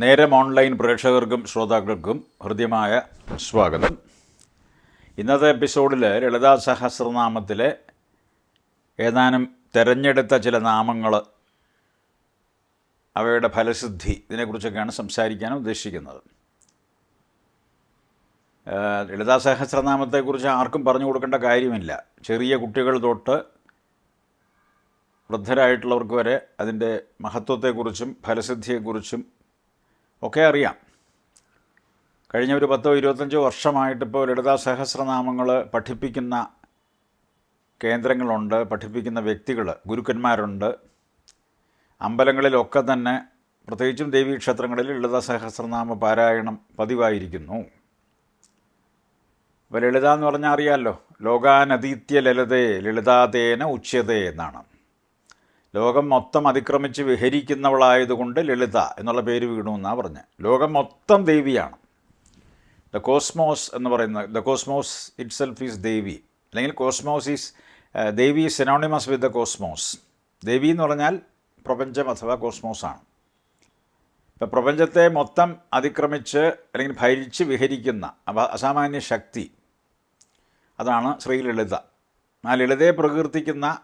നേരം ഓൺലൈൻ പ്രേക്ഷകർക്കും ശ്രോതാക്കൾക്കും ഹൃദ്യമായ സ്വാഗതം. ഇന്നത്തെ എപ്പിസോഡിൽ ലളിതാ സഹസ്രനാമത്തിലെ ഏതാനും തിരഞ്ഞെടുത്ത ചില നാമങ്ങൾ അവയുടെ ഫലസിദ്ധി ഇതിനെക്കുറിച്ചൊക്കെയാണ് സംസാരിക്കാൻ ഉദ്ദേശിക്കുന്നത്. ലളിതാ സഹസ്രനാമത്തെക്കുറിച്ച് ആർക്കും പറഞ്ഞു കൊടുക്കേണ്ട കാര്യമില്ല. ചെറിയ കുട്ടികൾ തൊട്ട് വൃദ്ധരായിട്ടുള്ളവർക്ക് വരെ അതിന്റെ മഹത്വത്തെക്കുറിച്ചും ഫലസിദ്ധിയെക്കുറിച്ചും ഒക്കെ അറിയാം. കഴിഞ്ഞ ഒരു പത്തോ ഇരുപത്തഞ്ചോ വർഷമായിട്ടിപ്പോൾ ലളിതാ സഹസ്രനാമങ്ങൾ പഠിപ്പിക്കുന്ന കേന്ദ്രങ്ങളുണ്ട് പഠിപ്പിക്കുന്ന വ്യക്തികൾ ഗുരുക്കന്മാരുണ്ട്. അമ്പലങ്ങളിലൊക്കെ തന്നെ പ്രത്യേകിച്ചും ദേവീക്ഷേത്രങ്ങളിൽ ലളിതാ സഹസ്രനാമ പാരായണം പതിവായിരിക്കുന്നു. അപ്പോൾ ലളിത എന്ന് പറഞ്ഞാൽ അറിയാമല്ലോ ലോകാനതീത്യ ലളിതേ ലളിതാതേന ഉച്യതേ എന്നാണ്. ലോകം മൊത്തം അതിക്രമിച്ച് വിഹരിക്കുന്നവളായതുകൊണ്ട് ലളിത എന്നുള്ള പേര് വീണു എന്നാണ് പറഞ്ഞത് ലോകം മൊത്തം ദേവിയാണ്. ദ കോസ്മോസ് എന്ന് പറയുന്ന the cosmos itself is Devi. അല്ലെങ്കിൽ cosmos is Devi is synonymous with the cosmos Devi എന്ന് പറഞ്ഞാൽ പ്രപഞ്ചം അഥവാ കോസ്മോസ് ആണ്. ഇപ്പം പ്രപഞ്ചത്തെ മൊത്തം അതിക്രമിച്ച് അല്ലെങ്കിൽ ഭരിച്ച് വിഹരിക്കുന്ന അസാമാന്യ ശക്തി. അതാണ് ശ്രീ ലളിത. ആ ലളിതയെ പ്രകീർത്തിക്കുന്ന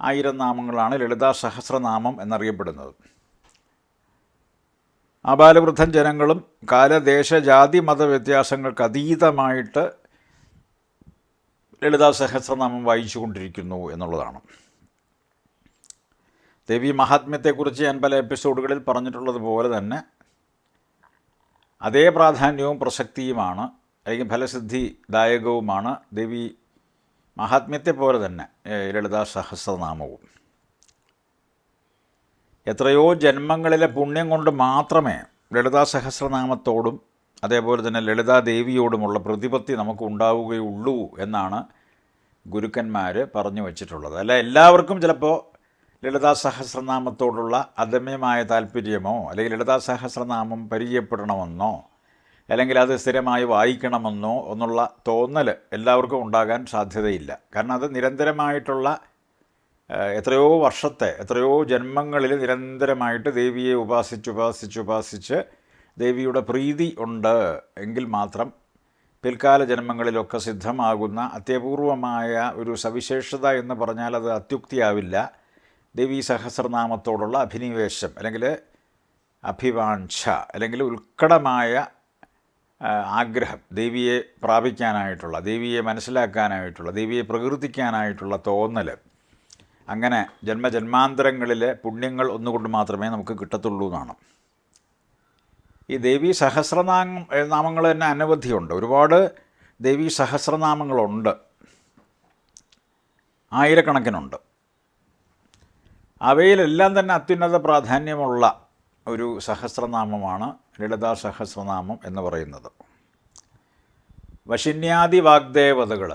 ആയിരം നാമങ്ങളാണ് ലളിതാ സഹസ്രനാമം എന്നറിയപ്പെടുന്നത്. അപാലവൃദ്ധൻ ജനങ്ങളും കാലദേശ ജാതി മത വ്യത്യാസങ്ങൾക്ക് അതീതമായിട്ട് ലളിതാ സഹസ്രനാമം വായിച്ചു കൊണ്ടിരിക്കുന്നു എന്നുള്ളതാണ്. ദേവി മഹാത്മ്യത്തെക്കുറിച്ച് ഞാൻ പല എപ്പിസോഡുകളിൽ പറഞ്ഞിട്ടുള്ളതുപോലെ തന്നെ അതേ പ്രാധാന്യവും പ്രസക്തിയുമാണ് അല്ലെങ്കിൽ ഫലസിദ്ധിദായകവുമാണ് ദേവി മഹാത്മ്യത്തെ പോലെ തന്നെ ലളിതാ സഹസ്രനാമവും. എത്രയോ ജന്മങ്ങളിലെ പുണ്യം കൊണ്ട് മാത്രമേ ലളിതാ സഹസ്രനാമത്തോടും അതേപോലെ തന്നെ ലളിതാ ദേവിയോടുമുള്ള പ്രതിപത്തി നമുക്ക് ഉണ്ടാവുകയുള്ളൂ എന്നാണ് ഗുരുക്കന്മാർ പറഞ്ഞു വച്ചിട്ടുള്ളത്. അല്ല എല്ലാവർക്കും ചിലപ്പോൾ ലളിതാ സഹസ്രനാമത്തോടുള്ള അദമ്യമായ താല്പര്യമോ അല്ലെങ്കിൽ ലളിതാ സഹസ്രനാമം പരിചയപ്പെടണമെന്നോ അല്ലെങ്കിൽ അത് സ്ഥിരമായി വായിക്കണമെന്നോ എന്നുള്ള തോന്നൽ എല്ലാവർക്കും ഉണ്ടാകാൻ സാധ്യതയില്ല. കാരണം അത് നിരന്തരമായിട്ടുള്ള എത്രയോ വർഷത്തെ എത്രയോ ജന്മങ്ങളിൽ നിരന്തരമായിട്ട് ദേവിയെ ഉപാസിച്ച് ഉപാസിച്ച് ഉപാസിച്ച് ദേവിയുടെ പ്രീതി ഉണ്ട് എങ്കിൽ മാത്രം പിൽക്കാല ജന്മങ്ങളിലൊക്കെ സിദ്ധമാകുന്ന അത്യപൂർവമായ ഒരു സവിശേഷത എന്ന് പറഞ്ഞാൽ അത് അത്യുക്തിയാവില്ല. ദേവി സഹസ്രനാമത്തോടുള്ള അഭിനിവേശം അല്ലെങ്കിൽ അഭിവാഞ്ഛ അല്ലെങ്കിൽ ഉത്കടമായ ആഗ്രഹം ദേവിയെ പ്രാപിക്കാനായിട്ടുള്ള ദേവിയെ മനസ്സിലാക്കാനായിട്ടുള്ള ദേവിയെ പ്രകീർത്തിക്കാനായിട്ടുള്ള തോന്നൽ അങ്ങനെ ജന്മജന്മാന്തരങ്ങളിലെ പുണ്യങ്ങൾ ഒന്നുകൊണ്ട് മാത്രമേ നമുക്ക് കിട്ടത്തുള്ളൂ എന്നാണ്. ഈ ദേവി സഹസ്രനാമം നാമങ്ങൾ തന്നെ അനവധിയുണ്ട്. ഒരുപാട് ദേവി സഹസ്രനാമങ്ങളുണ്ട്. ആയിരക്കണക്കിനുണ്ട്. അവയിലെല്ലാം തന്നെ അത്യുന്നത പ്രാധാന്യമുള്ള ഒരു സഹസ്രനാമമാണ് ലളിതാ സഹസ്രനാമം എന്ന് പറയുന്നത്. വശിന്യാദി വാഗ്ദേവതകൾ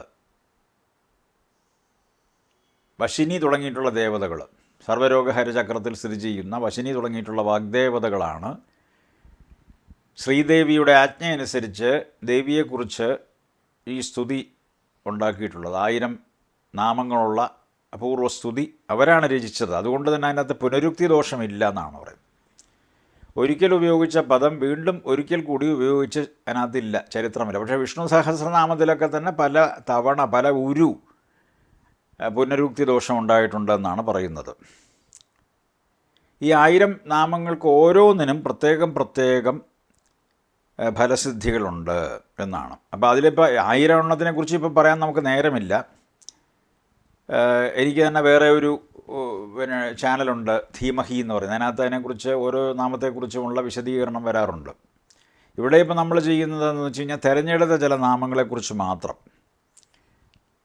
വശിനി തുടങ്ങിയിട്ടുള്ള ദേവതകൾ സർവരോഗഹരചക്രത്തിൽ സ്ഥിതി ചെയ്യുന്ന വശിനി തുടങ്ങിയിട്ടുള്ള വാഗ്ദേവതകളാണ്. ശ്രീദേവിയുടെ ആജ്ഞയനുസരിച്ച് ദേവിയെക്കുറിച്ച് ഈ സ്തുതി ഉണ്ടാക്കിയിട്ടുള്ളത്. ആയിരം നാമങ്ങളുള്ള അപൂർവ സ്തുതി അവരാണ് രചിച്ചത്. അതുകൊണ്ട് തന്നെ അതിനകത്ത് പുനരുക്തി ദോഷമില്ല എന്നാണ് പറയുന്നത്. ഒരിക്കൽ ഉപയോഗിച്ച പദം വീണ്ടും ഒരിക്കൽ കൂടി ഉപയോഗിച്ച് അതിനകത്തില്ല ചരിത്രമില്ല. പക്ഷേ വിഷ്ണു സഹസ്രനാമത്തിലൊക്കെ തന്നെ പല തവണ പല ഉരു പുനരുക്തി ദോഷം ഉണ്ടായിട്ടുണ്ടെന്നാണ് പറയുന്നത്. ഈ ആയിരം നാമങ്ങൾക്ക് ഓരോന്നിനും പ്രത്യേകം പ്രത്യേകം ഫലസിദ്ധികളുണ്ട് എന്നാണ്. അപ്പോൾ അതിലിപ്പോൾ ആയിരം എണ്ണത്തിനെ കുറിച്ച് ഇപ്പോൾ പറയാൻ നമുക്ക് നേരമില്ല. എനിക്ക് തന്നെ വേറെ ഒരു പിന്നെ ചാനലുണ്ട് ധീമഹി എന്ന് പറയുന്നത്. അതിനകത്ത് അതിനെക്കുറിച്ച് ഓരോ നാമത്തെക്കുറിച്ചുമുള്ള വിശദീകരണം വരാറുണ്ട്. ഇവിടെ ഇപ്പോൾ നമ്മൾ ചെയ്യുന്നതെന്ന് വെച്ച് കഴിഞ്ഞാൽ തിരഞ്ഞെടുത്ത ചില നാമങ്ങളെക്കുറിച്ച് മാത്രം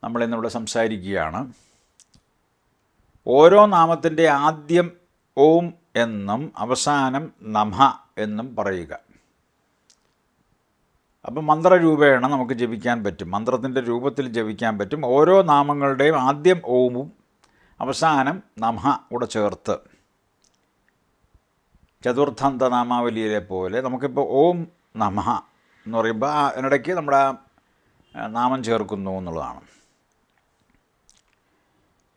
നമ്മൾ നമ്മളിന്നിവിടെ സംസാരിക്കുകയാണ്. ഓരോ നാമത്തിന്റെ ആദ്യം ഓം എന്നും അവസാനം നമ എന്നും പറയുക. അപ്പം മന്ത്രരൂപേണ നമുക്ക് ജപിക്കാൻ പറ്റും. മന്ത്രത്തിന്റെ രൂപത്തിൽ ജപിക്കാൻ പറ്റും. ഓരോ നാമങ്ങളുടെയും ആദ്യം ഓമും അവസാനം നമ കൂടെ ചേർത്ത് ചതുർത്ഥന്ത നാമാവലിയിലെ പോലെ നമുക്കിപ്പോൾ ഓം നമ എന്ന് പറയുമ്പോൾ ആ അതിനിടയ്ക്ക് നമ്മുടെ നാമം ചേർക്കുന്നു എന്നുള്ളതാണ്.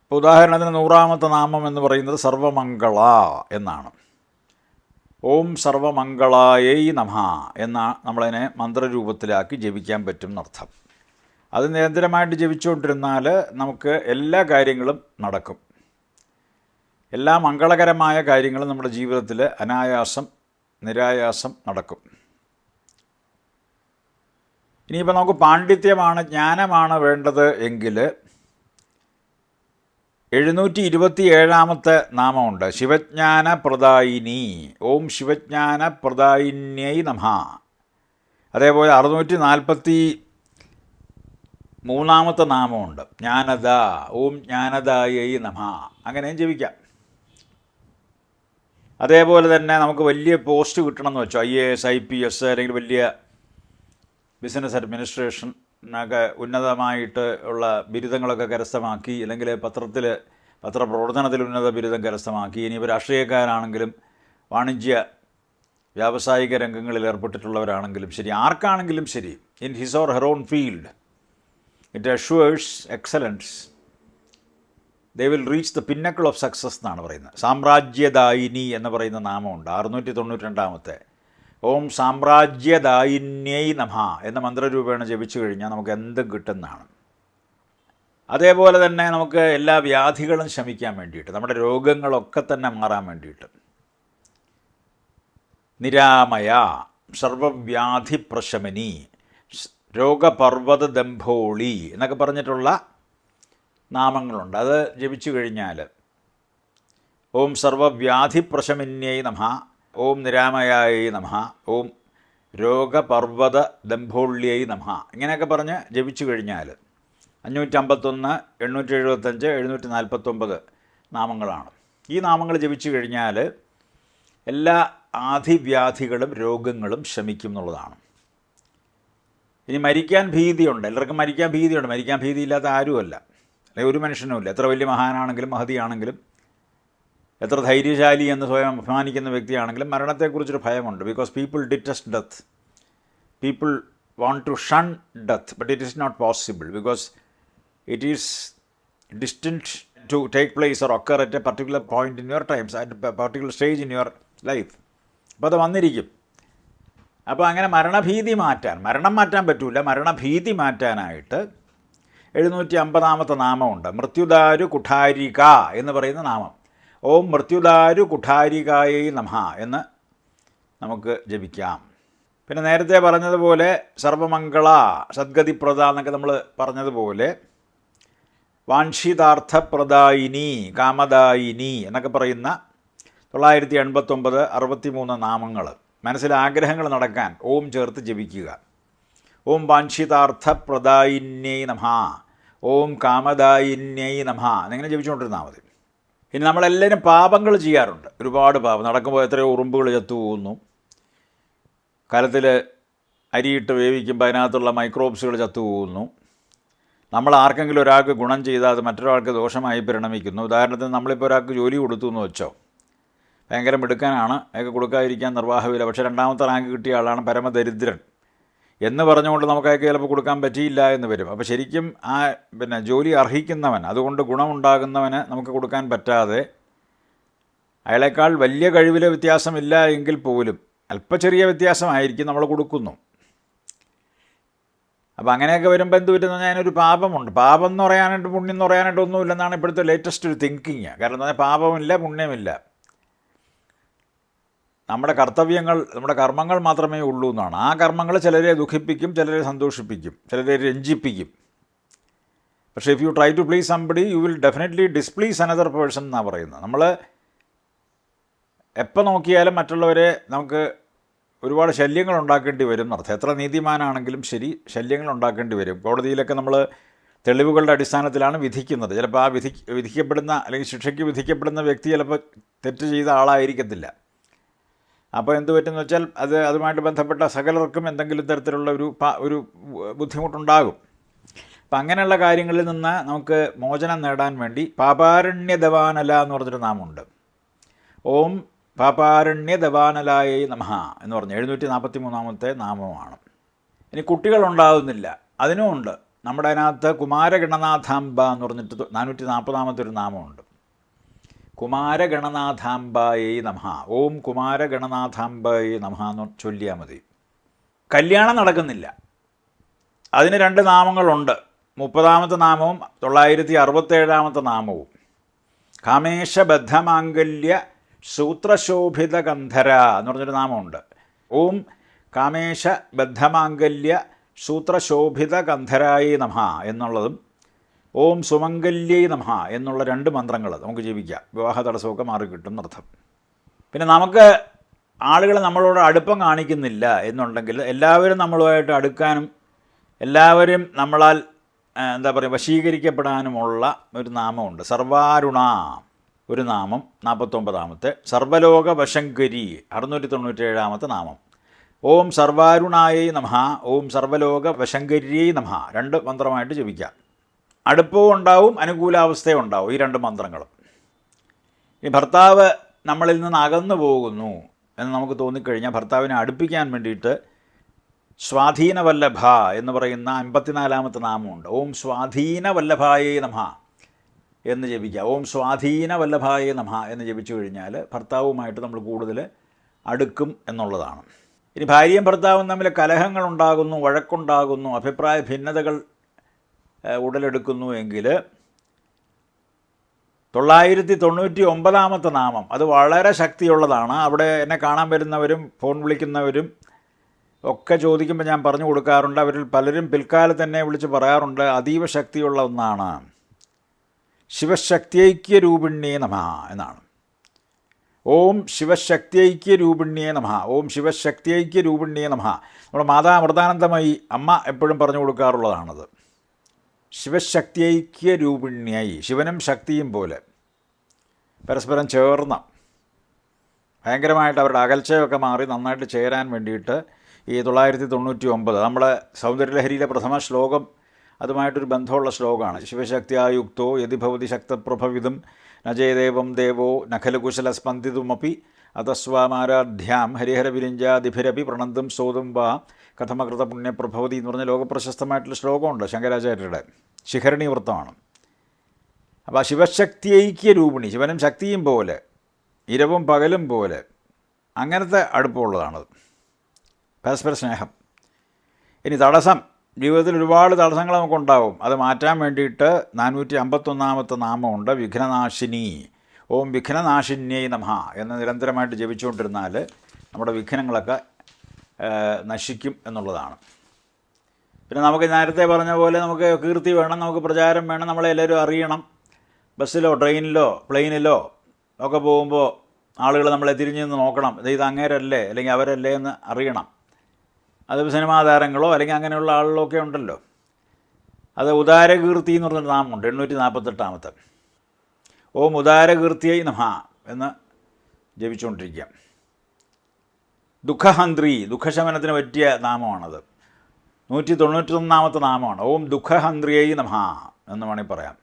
ഇപ്പോൾ ഉദാഹരണത്തിന് നൂറാമത്തെ നാമം എന്ന് പറയുന്നത് സർവമംഗള എന്നാണ്. ഓം സർവമംഗളായൈ നമ എന്ന നമ്മളതിനെ മന്ത്രരൂപത്തിലാക്കി ജപിക്കാൻ പറ്റും എന്നർത്ഥം. അത് നിരന്തരമായിട്ട് ജപിച്ചുകൊണ്ടിരുന്നാൽ നമുക്ക് എല്ലാ കാര്യങ്ങളും നടക്കും. എല്ലാ മംഗളകരമായ കാര്യങ്ങളും നമ്മുടെ ജീവിതത്തിൽ അനായാസം നിരായാസം നടക്കും. ഇനിയിപ്പോൾ നമുക്ക് പാണ്ഡിത്യമാണ് ജ്ഞാനമാണ് വേണ്ടത് എങ്കിൽ എഴുന്നൂറ്റി ഇരുപത്തി ഏഴാമത്തെ നാമമുണ്ട്. ശിവജ്ഞാന പ്രദായിനി ഓം ശിവജ്ഞാന പ്രദായിന്യൈ നമ. അതേപോലെ അറുന്നൂറ്റി നാൽപ്പത്തി മൂന്നാമത്തെ നാമമുണ്ട്. ജ്ഞാനദ ഓം ജ്ഞാനദായൈ നമ. അങ്ങനെയും ജപിക്കാം. അതേപോലെ തന്നെ നമുക്ക് വലിയ പോസ്റ്റ് കിട്ടണമെന്ന് വെച്ചോ I A S I P S അല്ലെങ്കിൽ വലിയ ബിസിനസ് അഡ്മിനിസ്ട്രേഷൻ ഒക്കെ ഉന്നതമായിട്ട് ഉള്ള ബിരുദങ്ങളൊക്കെ കരസ്ഥമാക്കി അല്ലെങ്കിൽ പത്രത്തിൽ പത്രപ്രവർത്തനത്തിൽ ഉന്നത ബിരുദം കരസ്ഥമാക്കി. ഇനിയിപ്പോൾ രാഷ്ട്രീയക്കാരാണെങ്കിലും വാണിജ്യ വ്യാവസായിക രംഗങ്ങളിൽ ഏർപ്പെട്ടിട്ടുള്ളവരാണെങ്കിലും ശരി ആർക്കാണെങ്കിലും ശരി in his or her own field it assures excellence they will reach the pinnacle of success എന്നാണ് പറയുന്നത്. സാമ്രാജ്യദായിനി എന്ന് പറയുന്ന നാമമുണ്ട്. അറുന്നൂറ്റി തൊണ്ണൂറ്റി രണ്ടാമത്തെ ഓം സാമ്രാജ്യദായിന്യൈ നമ എന്ന മന്ത്രരൂപേണ ജപിച്ചു കഴിഞ്ഞാൽ നമുക്ക് എന്തും കിട്ടുന്നതാണ്. അതേപോലെ തന്നെ നമുക്ക് എല്ലാ വ്യാധികളും ശമിക്കാൻ വേണ്ടിയിട്ട് നമ്മുടെ രോഗങ്ങളൊക്കെ തന്നെ മാറാൻ വേണ്ടിയിട്ട്. നിരാമയ സർവവ്യാധി പ്രശമനി രോഗപർവത ദംഭോളി എന്നൊക്കെ പറഞ്ഞിട്ടുള്ള നാമങ്ങളുണ്ട്. അത് ജപിച്ചു കഴിഞ്ഞാൽ ഓം സർവവ്യാധി പ്രശമന്യൈ നമ ഓം നിരാമയായി നമ ഓം രോഗപർവത ദംഭോള്യൈ നമ ഇങ്ങനെയൊക്കെ പറഞ്ഞ് ജപിച്ചു കഴിഞ്ഞാൽ അഞ്ഞൂറ്റമ്പത്തൊന്ന് എണ്ണൂറ്റി എഴുപത്തഞ്ച് എഴുന്നൂറ്റി നാൽപ്പത്തൊമ്പത് നാമങ്ങളാണ്. ഈ നാമങ്ങൾ ജപിച്ചു കഴിഞ്ഞാൽ എല്ലാ ആധിവ്യാധികളും രോഗങ്ങളും ശമിക്കും എന്നുള്ളതാണ്. ഇനി മരിക്കാൻ ഭീതിയുണ്ട്. എല്ലാവർക്കും മരിക്കാൻ ഭീതിയുണ്ട്. മരിക്കാൻ ഭീതിയില്ലാത്ത ആരുമല്ല. അല്ലെങ്കിൽ ഒരു മനുഷ്യനുമില്ല. എത്ര വലിയ മഹാനാണെങ്കിലും മഹതിയാണെങ്കിലും എത്ര ധൈര്യശാലി എന്ന് സ്വയം അഭിമാനിക്കുന്ന വ്യക്തിയാണെങ്കിലും മരണത്തെക്കുറിച്ചൊരു ഭയമുണ്ട്. Because people detest death people want to shun death but it is not possible because it is distant to take place or occur at a particular point in your times at particular stage in your life അപ്പോൾ അത് വന്നിരിക്കും. അപ്പോൾ അങ്ങനെ മരണഭീതി മാറ്റാൻ മരണം മാറ്റാൻ പറ്റൂല മരണഭീതി മാറ്റാനായിട്ട് എഴുന്നൂറ്റി അമ്പതാമത്തെ നാമമുണ്ട്. മൃത്യുദാരു കുഠാരിക എന്ന് പറയുന്ന നാമം. ഓം മൃത്യുദാരു കുഠാരികായൈ നമ എന്ന് നമുക്ക് ജപിക്കാം. പിന്നെ നേരത്തെ പറഞ്ഞതുപോലെ സർവമംഗള സദ്ഗതിപ്രദ എന്നൊക്കെ നമ്മൾ പറഞ്ഞതുപോലെ വാൻഷിതാർത്ഥപ്രദായിനി കാമദായിനി എന്നൊക്കെ പറയുന്ന തൊള്ളായിരത്തി എൺപത്തൊമ്പത് അറുപത്തി മൂന്ന് നാമങ്ങൾ. മനസ്സിൽ ആഗ്രഹങ്ങൾ നടക്കാൻ ഓം ചേർത്ത് ജപിക്കുക. ഓം വാഞ്ചിതാർത്ഥപ്രദായിന്യൈ നമ. ഓം കാമദായിന്യൈ നമ. എന്നിങ്ങനെ ജപിച്ചുകൊണ്ടിരുന്നാൽ മതി. ഇനി നമ്മളെല്ലാവരും പാപങ്ങൾ ചെയ്യാറുണ്ട്. ഒരുപാട് പാപം. നടക്കുമ്പോൾ എത്രയോ ഉറുമ്പുകൾ ചത്തു പോകുന്നു. കലത്തിൽ അരിയിട്ട് വേവിക്കുമ്പോൾ അതിനകത്തുള്ള മൈക്രോബ്സുകൾ ചത്തു പോകുന്നു. നമ്മൾ ആർക്കെങ്കിലും ഒരാൾക്ക് ഗുണം ചെയ്താൽ അത് മറ്റൊരാൾക്ക് ദോഷമായി പരിണമിക്കുന്നു. ഉദാഹരണത്തിന് നമ്മളിപ്പോൾ ഒരാൾക്ക് ജോലി കൊടുത്തു എന്ന് വെച്ചോ. ഭയങ്കര മിടുക്കനാണ്. അയാൾക്ക് കൊടുക്കാതിരിക്കാൻ നിർവാഹമില്ല. പക്ഷേ രണ്ടാമത്തെ റാങ്ക് കിട്ടിയ ആളാണ് പരമദരിദ്രൻ. എന്ന് പറഞ്ഞുകൊണ്ട് നമുക്ക് അയാൾക്ക് ചിലപ്പോൾ കൊടുക്കാൻ പറ്റിയില്ല എന്ന് വരും. അപ്പോൾ ശരിക്കും ആ പിന്നെ ജോലി അർഹിക്കുന്നവൻ അതുകൊണ്ട് ഗുണമുണ്ടാകുന്നവന് നമുക്ക് കൊടുക്കാൻ പറ്റാതെ അയാളേക്കാൾ വലിയ കഴിവിലെ വ്യത്യാസമില്ല എങ്കിൽ പോലും അല്പ ചെറിയ വ്യത്യാസമായിരിക്കും നമ്മൾ കൊടുക്കുന്നു. അപ്പോൾ അങ്ങനെയൊക്കെ വരുമ്പോൾ എന്ത് പറ്റുന്ന ഞാനൊരു പാപമുണ്ട്. പാപം എന്ന് പറയാനായിട്ട് പുണ്യം എന്ന് പറയാനായിട്ട് ഒന്നുമില്ലെന്നാണ് ഇപ്പോഴത്തെ ലേറ്റസ്റ്റ് ഒരു തിങ്കിങ് കാരണം എന്ന് പറഞ്ഞാൽ പാപമില്ല പുണ്യമില്ല. നമ്മുടെ കർത്തവ്യങ്ങൾ നമ്മുടെ കർമ്മങ്ങൾ മാത്രമേ ഉള്ളൂ എന്നാണ്. ആ കർമ്മങ്ങൾ ചിലരെ ദുഃഖിപ്പിക്കും ചിലരെ സന്തോഷിപ്പിക്കും ചിലരെ രഞ്ജിപ്പിക്കും. പക്ഷേ if you try to please somebody you will definitely displease another person എന്നാണ് പറയുന്നത്. നമ്മൾ എപ്പോൾ നോക്കിയാലും മറ്റുള്ളവരെ നമുക്ക് ഒരുപാട് ശല്യങ്ങൾ ഉണ്ടാക്കേണ്ടി വരും എന്നർത്ഥം. എത്ര നീതിമാനാണെങ്കിലും ശരി ശല്യങ്ങൾ ഉണ്ടാക്കേണ്ടി വരും. കോടതിയിലൊക്കെ നമ്മൾ തെളിവുകളുടെ അടിസ്ഥാനത്തിലാണ് വിധിക്കുന്നത്. ചിലപ്പോൾ ആ വിധി വിധിക്കപ്പെടുന്ന അല്ലെങ്കിൽ ശിക്ഷയ്ക്ക് വിധിക്കപ്പെടുന്ന വ്യക്തി ചിലപ്പോൾ തെറ്റ് ചെയ്ത ആളായിരിക്കത്തില്ല. അപ്പോൾ എന്ത് പറ്റുമെന്ന് വെച്ചാൽ അത് അതുമായിട്ട് ബന്ധപ്പെട്ട സകലർക്കും എന്തെങ്കിലും തരത്തിലുള്ള ഒരു ഒരു ബുദ്ധിമുട്ടുണ്ടാകും. അപ്പം അങ്ങനെയുള്ള കാര്യങ്ങളിൽ നിന്ന് നമുക്ക് മോചനം നേടാൻ വേണ്ടി പാപാരണ്യ ദവാനല എന്ന് പറഞ്ഞൊരു നാമമുണ്ട് ഓം പാപാരണ്യ ദവാനലായ നമഃ എന്ന് പറഞ്ഞു എഴുന്നൂറ്റി നാൽപ്പത്തി മൂന്നാമത്തെ നാമമാണ്. ഇനി കുട്ടികളുണ്ടാകുന്നില്ല. അതിനുമുണ്ട് നമ്മുടെ അതിനകത്ത് കുമാരഗണനാഥാംബ എന്ന് പറഞ്ഞിട്ട് നാനൂറ്റി നാൽപ്പതാമത്തെ ഒരു നാമമുണ്ട്. കുമാരഗണനാഥാംബായേ നമ ഓം കുമാരഗണനാഥാംബായേ നമ എന്ന് ചൊല്ലിയാൽ മതി. കല്യാണം നടക്കുന്നില്ല. അതിന് രണ്ട് നാമങ്ങളുണ്ട്. മുപ്പതാമത്തെ നാമവും തൊള്ളായിരത്തി അറുപത്തേഴാമത്തെ നാമവും. കാമേശബദ്ധമാംഗല്യ സൂത്രശോഭിത ഗന്ധര എന്ന് പറഞ്ഞൊരു നാമമുണ്ട്. ഓം കാമേശ ബദ്ധമാംഗല്യ സൂത്രശോഭിത ഗന്ധരായി നമ എന്നുള്ളതും ഓം സുമംഗല്യൈ നമ എന്നുള്ള രണ്ട് മന്ത്രങ്ങൾ നമുക്ക് ജീവിക്കാം. വിവാഹ തടസ്സമൊക്കെ മാറിക്കിട്ടും എന്നർത്ഥം. പിന്നെ നമുക്ക് ആളുകൾ നമ്മളോട് അടുപ്പം കാണിക്കുന്നില്ല എന്നുണ്ടെങ്കിൽ എല്ലാവരും നമ്മളുമായിട്ട് അടുക്കാനും എല്ലാവരും നമ്മളാൽ എന്താ പറയുക വശീകരിക്കപ്പെടാനുമുള്ള ഒരു നാമമുണ്ട്. സർവാരുണ ഒരു നാമം നാൽപ്പത്തൊമ്പതാമത്തെ. സർവലോക വശങ്കരി അറുന്നൂറ്റി തൊണ്ണൂറ്റേഴാമത്തെ നാമം. ഓം സർവാരുണായൈ നമഃ ഓം സർവലോക വശങ്കരിയൈ നമഃ രണ്ട് മന്ത്രമായിട്ട് ജപിക്കാം. അടുപ്പവും ഉണ്ടാവും അനുകൂലാവസ്ഥയും ഉണ്ടാവും ഈ രണ്ട് മന്ത്രങ്ങളും. ഈ ഭർത്താവ് നമ്മളിൽ നിന്ന് അകന്നു പോകുന്നു എന്ന് നമുക്ക് തോന്നിക്കഴിഞ്ഞാൽ ഭർത്താവിനെ അടുപ്പിക്കാൻ വേണ്ടിയിട്ട് സ്വാധീനവല്ലഭ എന്ന് പറയുന്ന അൻപത്തിനാലാമത്തെ നാമമുണ്ട്. ഓം സ്വാധീനവല്ലഭായേ നമ എന്ന് ജപിക്കുക. ഓം സ്വാധീനവല്ലഭായേ നമ എന്ന് ജപിച്ചു കഴിഞ്ഞാൽ ഭർത്താവുമായിട്ട് നമ്മൾ കൂടുതൽ അടുക്കും എന്നുള്ളതാണ്. ഇനി ഭാര്യയും ഭർത്താവും തമ്മിൽ കലഹങ്ങളുണ്ടാകുന്നു വഴക്കുണ്ടാകുന്നു അഭിപ്രായ ഭിന്നതകൾ ഉടലെടുക്കുന്നു എങ്കിൽ തൊള്ളായിരത്തി തൊണ്ണൂറ്റി ഒമ്പതാമത്തെ നാമം. അത് വളരെ ശക്തിയുള്ളതാണ്. അവിടെ എന്നെ കാണാൻ വരുന്നവരും ഫോൺ വിളിക്കുന്നവരും ഒക്കെ ചോദിക്കുമ്പോൾ ഞാൻ പറഞ്ഞു കൊടുക്കാറുണ്ട്. അവരിൽ പലരും പിൽക്കാലത്ത് തന്നെ വിളിച്ച് പറയാറുണ്ട് അതീവ ശക്തിയുള്ള ഒന്നാണ്. ശിവശക്തിഐക്യ രൂപിണ്യേ നമ എന്നാണ്. ഓം ശിവശക്തിഐക്യ രൂപിണ്യേ നമ ഓം ശിവശക്തിഐക്യ രൂപിണ്യേ നമ. നമ്മുടെ മാതാ അമൃതാനന്ദമായി അമ്മ എപ്പോഴും പറഞ്ഞു കൊടുക്കാറുള്ളതാണത്. ശിവശക്തിഐക്യ രൂപിണിയായി ശിവനും ശക്തിയും പോലെ. പരസ്പരം ചേർന്ന. ഭയങ്കരമായിട്ട് അവരുടെ അകൽച്ചയൊക്കെ മാറി നന്നായിട്ട് ചേരാൻ വേണ്ടിയിട്ട് ഈ തൊള്ളായിരത്തി തൊണ്ണൂറ്റി ഒമ്പത് നമ്മളെ സൗന്ദര്യലഹരിയിലെ പ്രഥമ ശ്ലോകം അതുമായിട്ടൊരു ബന്ധമുള്ള ശ്ലോകമാണ്. ശിവശക്തിയായുക്തോ യതിഭവതി ശക്തപ്രഭവിതും നജയദേവം ദേവോ നഖലകുശല സ്പന്ദിതുമപ്പി അതസ്വാമാരാധ്യാം ഹരിഹരവിരിഞ്ചാതിഭിരപി പ്രണന്തും സ്തോതും വാ കഥമകൃത പുണ്യപ്രഭവതി എന്ന് പറഞ്ഞ ലോകപ്രശസ്തമായിട്ടുള്ള ശ്ലോകമുണ്ട് ശങ്കരാചാര്യരുടെ. ശിഖരണി വൃത്തമാണ്. അപ്പോൾ ശിവശക്തി ഐക്യ രൂപിണി ശിവനും ശക്തിയും പോലെ ഇരവും പകലും പോലെ അങ്ങനത്തെ അടുപ്പമുള്ളതാണത്. പരസ്പര സ്നേഹം. ഇനി തടസ്സം. ജീവിതത്തിൽ ഒരുപാട് തടസ്സങ്ങൾ നമുക്കുണ്ടാവും. അത് മാറ്റാൻ വേണ്ടിയിട്ട് നാനൂറ്റി അമ്പത്തൊന്നാമത്തെ നാമമുണ്ട് വിഘ്നനാശിനി. ഓം വിഘ്നനാശിന്യൈ നമ എന്ന് നിരന്തരമായിട്ട് ജപിച്ചുകൊണ്ടിരുന്നാൽ നമ്മുടെ വിഘ്നങ്ങളൊക്കെ നശിക്കും എന്നുള്ളതാണ്. പിന്നെ നമുക്ക് നേരത്തെ പറഞ്ഞ പോലെ നമുക്ക് കീർത്തി വേണം നമുക്ക് പ്രചാരം വേണം നമ്മളെല്ലാവരും അറിയണം. ബസ്സിലോ ട്രെയിനിലോ പ്ലെയിനിലോ ഒക്കെ പോകുമ്പോൾ ആളുകൾ നമ്മളെ തിരിഞ്ഞു നിന്ന് നോക്കണം. ഇത് അങ്ങേരല്ലേ അല്ലെങ്കിൽ അവരല്ലേ എന്ന് അറിയണം. അത് സിനിമാ താരങ്ങളോ അല്ലെങ്കിൽ അങ്ങനെയുള്ള ആളുകളൊക്കെ ഉണ്ടല്ലോ. അത് ഉദാരകീർത്തി എന്ന് പറഞ്ഞൊരു നാമമുണ്ട് എണ്ണൂറ്റി നാൽപ്പത്തെട്ടാമത്തെ ഓം ഉദാരകീർത്തിയായി നമ എന്ന് ജപിച്ചുകൊണ്ടിരിക്കുക. ദുഃഖഹന്ത്രി ദുഃഖശമനത്തിന് പറ്റിയ നാമമാണത്. നൂറ്റി തൊണ്ണൂറ്റൊന്നാമത്തെ നാമമാണ്. ഓം ദുഃഖഹന്ത്രിയായി നമ എന്ന് വേണമെങ്കിൽ പറയാം.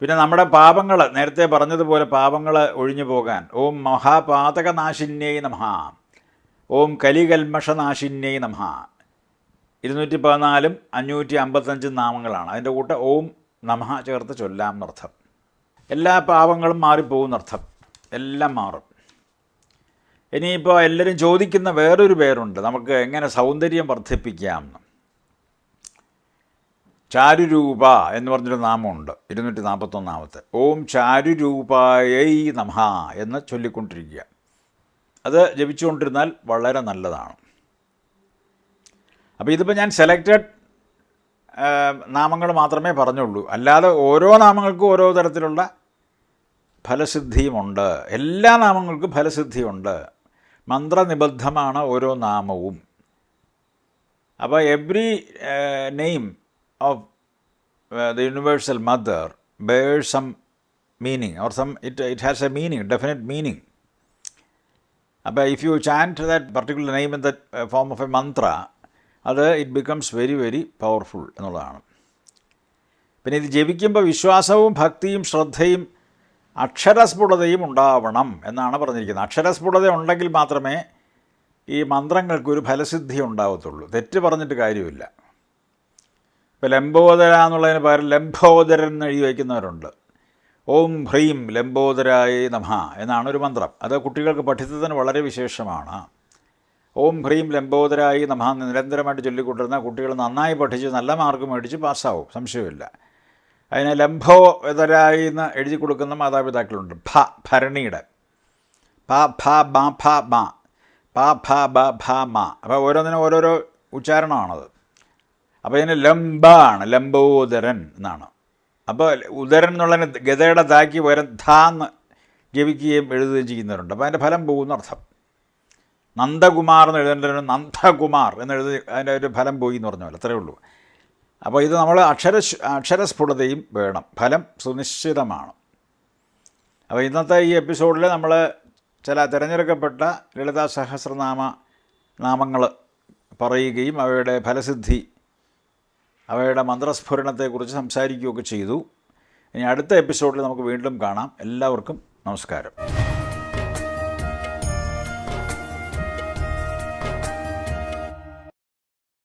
പിന്നെ നമ്മുടെ പാപങ്ങൾ നേരത്തെ പറഞ്ഞതുപോലെ പാപങ്ങൾ ഒഴിഞ്ഞു പോകാൻ. ഓം മഹാപാതകനാശിന്യൈ നമ. ഓം കലികൽമഷനാശിന്യൈ നമ. ഇരുന്നൂറ്റി പതിനാലും അഞ്ഞൂറ്റി അമ്പത്തഞ്ചും നാമങ്ങളാണ്. അതിന്റെ കൂട്ട ഓം നമഃ ചേർത്ത് ചൊല്ലാം എന്നർത്ഥം. എല്ലാ പാപങ്ങളും മാറിപ്പോകുന്നർത്ഥം. എല്ലാം മാറും. ഇനിയിപ്പോൾ എല്ലാവരും ചോദിക്കുന്ന വേറൊരു പേരുണ്ട്. നമുക്ക് എങ്ങനെ സൗന്ദര്യം വർദ്ധിപ്പിക്കാം എന്ന്. ചാരുരൂപ എന്ന് പറഞ്ഞൊരു നാമമുണ്ട്. ഇരുന്നൂറ്റി നാൽപ്പത്തൊന്നാമത്തെ ഓം ചാരുരൂപായൈ നമഹ എന്ന് ചൊല്ലിക്കൊണ്ടിരിക്കുക. അത് ജപിച്ചുകൊണ്ടിരുന്നാൽ വളരെ നല്ലതാണ്. അപ്പോൾ ഇതിപ്പോൾ ഞാൻ സെലക്റ്റഡ് നാമങ്ങൾ മാത്രമേ പറഞ്ഞുള്ളൂ. അല്ലാതെ ഓരോ നാമങ്ങൾക്കും ഓരോ തരത്തിലുള്ള ഫലസിദ്ധിയുമുണ്ട്. എല്ലാ നാമങ്ങൾക്കും ഫലസിദ്ധിയുണ്ട്. മന്ത്രനിബദ്ധമാണ് ഓരോ നാമവും. അപ്പോൾ every name of the universal mother bears some meaning or some it it has a meaning definite meaning അപ്പോൾ if you chant that particular name in the form of a mantra അത് it becomes very very powerful എന്നുള്ളതാണ്. പിന്നെ ഇത് ജപിക്കുമ്പോൾ വിശ്വാസവും ഭക്തിയും ശ്രദ്ധയും അക്ഷരസ്ഫുടതയും ഉണ്ടാവണം എന്നാണ് പറഞ്ഞിരിക്കുന്നത്. അക്ഷരസ്ഫുടത ഉണ്ടെങ്കിൽ മാത്രമേ ഈ മന്ത്രങ്ങൾക്ക് ഒരു ഫലസിദ്ധി ഉണ്ടാവത്തുള്ളൂ. തെറ്റ് പറഞ്ഞിട്ട് കാര്യമില്ല. ഇപ്പോൾ ലംബോദര എന്നുള്ളതിന് പകരം ലംബോദരൻ എന്ന് എഴുതി വയ്ക്കുന്നവരുണ്ട്. ഓം ഹ്രീം ലംബോദരായ നമ എന്നാണ് ഒരു മന്ത്രം. അത് കുട്ടികൾക്ക് പഠിത്തത്തിന് വളരെ വിശേഷമാണ്. ഓം ഭ്രീം ലംബോദരായി നമ എന്ന് നിരന്തരമായിട്ട് ചൊല്ലിക്കൊണ്ടിരുന്ന കുട്ടികൾ നന്നായി പഠിച്ച് നല്ല മാർക്ക് മേടിച്ച് പാസ്സാവും സംശയമില്ല. അതിനെ ലംബോദരായി എന്ന് എഴുതി കൊടുക്കുന്ന മാതാപിതാക്കളുണ്ട്. ഭ ഭരണിയുടെ. പ ഭ ബ ഭ മ പ ഭ ബ ഭ മ. അപ്പോൾ ഓരോന്നിനും ഓരോരോ ഉച്ചാരണമാണത്. അപ്പോൾ ഇതിന് ലംബ ആണ് ലംബോദരൻ എന്നാണ്. അപ്പോൾ ഉദരൻ എന്നുള്ളതിന് ഗതയുടെ താക്കി പകരം ധാന്ന് ജവിക്കുകയും എഴുതുകയും ചെയ്യുന്നവരുണ്ട്. അപ്പോൾ അതിന്റെ ഫലം പോകുന്ന അർത്ഥം. നന്ദകുമാർ എന്ന് എഴുതേണ്ടതിന് നന്ദകുമാർ എന്ന് എഴുതി അതിന്റെ ഒരു ഫലം പോയി എന്ന് പറഞ്ഞ പോലെ അത്രയേ ഉള്ളൂ. അപ്പോൾ ഇത് നമ്മൾ അക്ഷര അക്ഷരസ്ഫുടതയും വേണം ഫലം സുനിശ്ചിതമാണ്. അപ്പോൾ ഇന്നത്തെ ഈ എപ്പിസോഡിൽ നമ്മൾ ചില തിരഞ്ഞെടുക്കപ്പെട്ട ലളിതാ സഹസ്രനാമ നാമങ്ങൾ പറയുകയും അവയുടെ ഫലസിദ്ധി അവയുടെ മന്ത്രസ്ഫുരണത്തെക്കുറിച്ച് സംസാരിക്കുകയൊക്കെ ചെയ്തു. ഇനി അടുത്ത എപ്പിസോഡിൽ നമുക്ക് വീണ്ടും കാണാം. എല്ലാവർക്കും നമസ്കാരം.